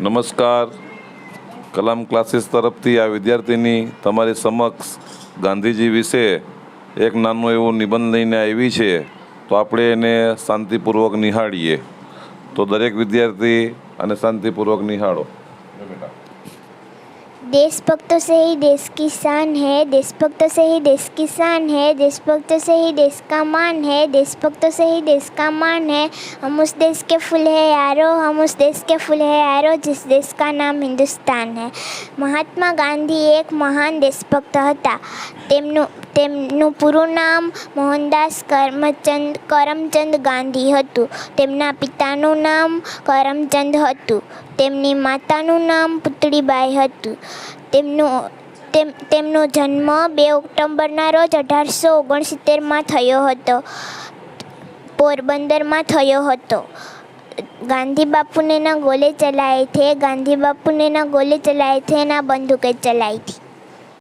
નમસ્કાર. કલામ ક્લાસીસ તરફથી આ વિદ્યાર્થીની તમારી સમક્ષ ગાંધીજી વિશે એક નાનું એવું નિબંધ લઈને આવી છે. તો આપણે એને શાંતિપૂર્વક નિહાળીએ. તો દરેક વિદ્યાર્થી અને શાંતિપૂર્વક નિહાળો. देशभक्तों से ही देश की शान है देशभक्तों से ही देश की शान है देशभक्तों से ही देश का मान है देशभक्तों से ही देश का मान है हम उस देश के फूल है यारो हम उस देश के फूल है यारो जिस देश का नाम હિન્દુસ્તાન હૈ મહાત્મા ગાંધી એક મહાન દેશભક્ત હતા તેમનું તેમનું પૂરું નામ મોહનદાસ કરમચંદ કરમચંદ ગાંધી હતું તેમના પિતાનું નામ કરમચંદ હતું તેમની માતાનું નામ પુતળીબાઈ હતું તેમનું તેમ, તેમનો જન્મ બે ઓક્ટોમ્બરના રોજ અઢારસો ઓગણસિત્તેરમાં થયો હતો. પોરબંદરમાં થયો હતો. ગાંધી બાપુને ના ગોલે ચલાએ થે ગાંધી બાપુને ના ગોલે ચલાવે થે ના બંદૂકે ચલાઈ હતી